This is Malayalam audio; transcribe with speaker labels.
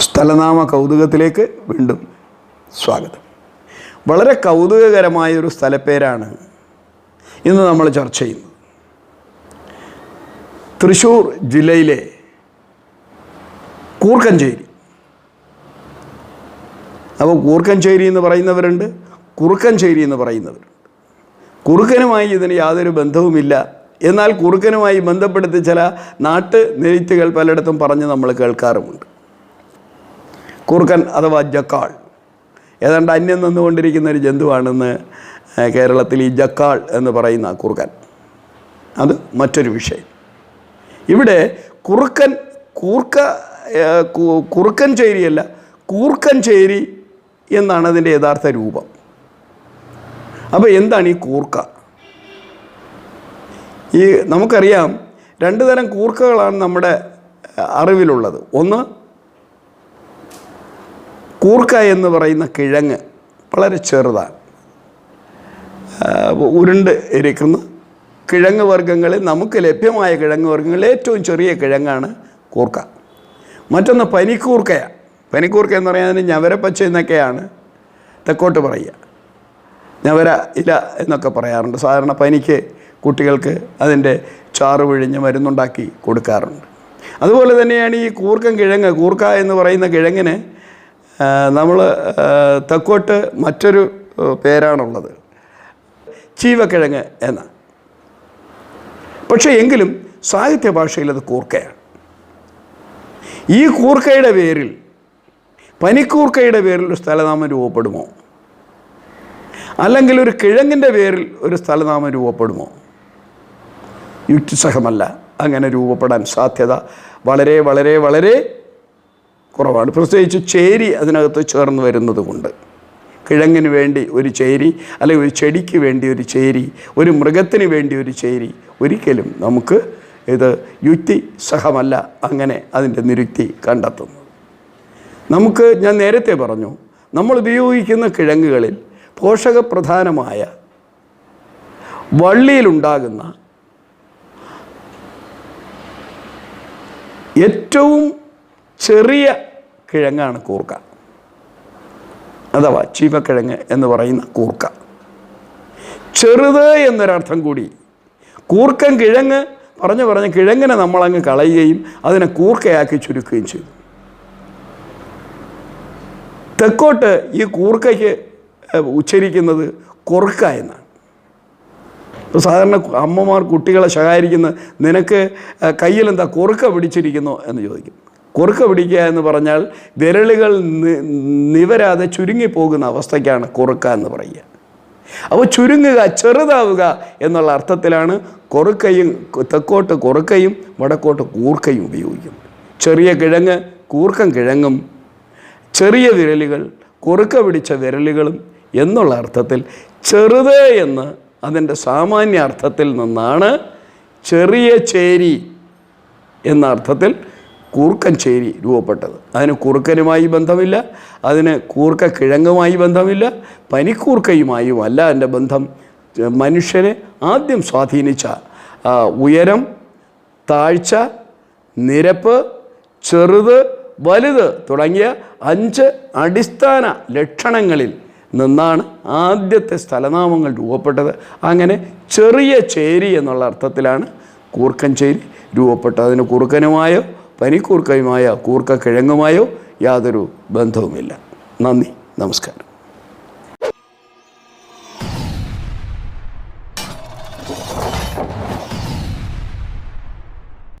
Speaker 1: സ്ഥലനാമ കൗതുകത്തിലേക്ക് വീണ്ടും സ്വാഗതം. വളരെ കൗതുകകരമായ ഒരു സ്ഥലപ്പേരാണ് ഇന്ന് നമ്മൾ ചർച്ച ചെയ്യുന്നത്. തൃശ്ശൂർ ജില്ലയിലെ കൂർക്കഞ്ചേരി. അപ്പോൾ കൂർക്കഞ്ചേരി എന്ന് പറയുന്നവരുണ്ട് കുറുക്കഞ്ചേരി എന്ന് പറയുന്നവരുണ്ട്. കുറുക്കനുമായി ഇതിന് യാതൊരു ബന്ധവുമില്ല. എന്നാൽ കുറുക്കനുമായി ബന്ധപ്പെടുത്തി ചില നാട്ട് നെയ്ത്തുകൾ പലയിടത്തും പറഞ്ഞ് നമ്മൾ കേൾക്കാറുമുണ്ട്. കുറുക്കൻ അഥവാ ജക്കാൾ. ഏതാണ്ട് അന്യം നിന്നുകൊണ്ടിരിക്കുന്ന ഒരു ജന്തുവാണെന്ന് കേരളത്തിൽ ഈ ജക്കാൾ എന്ന് പറയുന്ന കുറുക്കൻ. അത് മറ്റൊരു വിഷയം. ഇവിടെ കുറുക്കൻ കൂർക്ക കുറുക്കൻ ചേരിയല്ല കൂർക്കൻ ചേരി എന്നാണ് അതിന്റെ യഥാർത്ഥ രൂപം. അപ്പോൾ എന്താണ് ഈ കൂർക്ക? ഈ നമുക്കറിയാം രണ്ട് തരം കൂർക്കകളാണ് നമ്മുടെ അറിവിലുള്ളത്. ഒന്ന് കൂർക്ക എന്ന് പറയുന്ന കിഴങ്ങ് വളരെ ചെറുതാണ്. ഉരുണ്ട് ഇരിക്കുന്ന കിഴങ്ങ് വർഗങ്ങളിൽ നമുക്ക് ലഭ്യമായ കിഴങ്ങ് വർഗങ്ങളിൽ ഏറ്റവും ചെറിയ കിഴങ്ങാണ് കൂർക്ക. മറ്റൊന്ന് പനിക്കൂർക്കയാണ് പനിക്കൂർക്ക എന്ന് പറയുന്നതിന് ഞവരപ്പച്ച എന്നൊക്കെയാണ് തെക്കോട്ട് പറയുക. ഞവര ഇല എന്നൊക്കെ പറയാറുണ്ട്. സാധാരണ പനിക്ക് കുട്ടികൾക്ക് അതിന്റെ ചാറ് പിഴിഞ്ഞ് മരുന്നുണ്ടാക്കി കൊടുക്കാറുണ്ട്. അതുപോലെ തന്നെയാണ് ഈ കൂർക്കം കിഴങ്ങ്. കൂർക്ക എന്ന് പറയുന്ന കിഴങ്ങിന് നമ്മൾ തെക്കോട്ട് മറ്റൊരു പേരാണുള്ളത്. ചീവക്കിഴങ്ങ് എന്ന. പക്ഷേ എങ്കിലും സാഹിത്യ ഭാഷയിൽ അത് കൂർക്കയാണ്. ഈ കൂർക്കയുടെ പേരിൽ പനിക്കൂർക്കയുടെ പേരിൽ ഒരു സ്ഥലനാമം രൂപപ്പെടുമോ? അല്ലെങ്കിൽ ഒരു കിഴങ്ങിന്റെ പേരിൽ ഒരു സ്ഥലനാമം രൂപപ്പെടുമോ? യുക്തിസഹമല്ല. അങ്ങനെ രൂപപ്പെടാൻ സാധ്യത വളരെ വളരെ വളരെ കുറവാണ്. പ്രത്യേകിച്ച് ചേരി അതിനകത്ത് ചേർന്ന് വരുന്നത് കൊണ്ട് കിഴങ്ങിന് വേണ്ടി ഒരു ചേരി അല്ലെങ്കിൽ ഒരു ചെടിക്ക് വേണ്ടി ഒരു ചേരി ഒരു മൃഗത്തിന് വേണ്ടി ഒരു ചേരി ഒരിക്കലും നമുക്ക് ഇത് യുക്തി സഹമല്ല അങ്ങനെ അതിന്റെ നിരുക്തി കണ്ടെത്തുന്നു നമുക്ക് ഞാൻ നേരത്തെ പറഞ്ഞു നമ്മൾ ഉപയോഗിക്കുന്ന കിഴങ്ങുകളിൽ പോഷകപ്രധാനമായ വള്ളിയിലുണ്ടാകുന്ന ഏറ്റവും ചെറിയ കിഴങ്ങാണ് കൂർക്ക. അഥവാ ചീവക്കിഴങ്ങ് എന്ന് പറയുന്ന കൂർക്ക. ചെറുത് എന്നൊരർത്ഥം കൂടി. കൂർക്കൻ കിഴങ്ങ് പറഞ്ഞു പറഞ്ഞ് കിഴങ്ങിനെ നമ്മളങ്ങ് കളയുകയും അതിനെ കൂർക്കയാക്കി ചുരുക്കുകയും ചെയ്തു. തെക്കോട്ട് ഈ കൂർക്കയ്ക്ക് ഉച്ചരിക്കുന്നത് കൊറുക്ക എന്നാണ്. ഇപ്പോൾ സാധാരണ അമ്മമാർ കുട്ടികളെ ശകാരിക്കുന്ന നിനക്ക് കയ്യിലെന്താ കൊറുക്ക പിടിച്ചിരിക്കുന്നു എന്ന് ചോദിക്കും. കൊറുക്ക പിടിക്കുക എന്ന് പറഞ്ഞാൽ വിരലുകൾ നിവരാതെ ചുരുങ്ങിപ്പോകുന്ന അവസ്ഥയ്ക്കാണ് കുറുക്ക എന്ന് പറയുക. അപ്പോൾ ചുരുങ്ങുക ചെറുതാവുക എന്നുള്ള അർത്ഥത്തിലാണ് കുറുക്കയും തെക്കോട്ട് കുറുക്കയും വടക്കോട്ട് കൂർക്കയും ഉപയോഗിക്കുന്നത്. ചെറിയ കിഴങ്ങ് കൂർക്കം കിഴങ്ങും ചെറിയ വിരലുകൾ കുറുക്ക പിടിച്ച വിരലുകളും എന്നുള്ള അർത്ഥത്തിൽ ചെറുത് എന്ന് അതിന്റെ സാമാന്യ അർത്ഥത്തിൽ നിന്നാണ് ചെറിയ ചേരി എന്ന അർത്ഥത്തിൽ കൂർക്കൻ ചേരി രൂപപ്പെട്ടത്. അതിന് കുറുക്കനുമായി ബന്ധമില്ല അതിന് കൂർക്ക കിഴങ്ങുമായി ബന്ധമില്ല പനിക്കൂർക്കയുമായും അല്ല എന്റെ ബന്ധം. മനുഷ്യനെ ആദ്യം സ്വാധീനിച്ച ഉയരം താഴ്ച നിരപ്പ് ചെറുത് വലുത് തുടങ്ങിയ അഞ്ച് അടിസ്ഥാന ലക്ഷണങ്ങളിൽ നിന്നാണ് ആദ്യത്തെ സ്ഥലനാമങ്ങൾ രൂപപ്പെട്ടത്. അങ്ങനെ ചെറിയ ചേരി എന്നുള്ള അർത്ഥത്തിലാണ് കൂർക്കൻ ചേരി രൂപപ്പെട്ടത്. അതിന് കുറുക്കനുമായോ പനിക്കൂർക്കയുമായോ കൂർക്ക കിഴങ്ങുമായോ യാതൊരു ബന്ധവുമില്ല. നന്ദി നമസ്കാരം.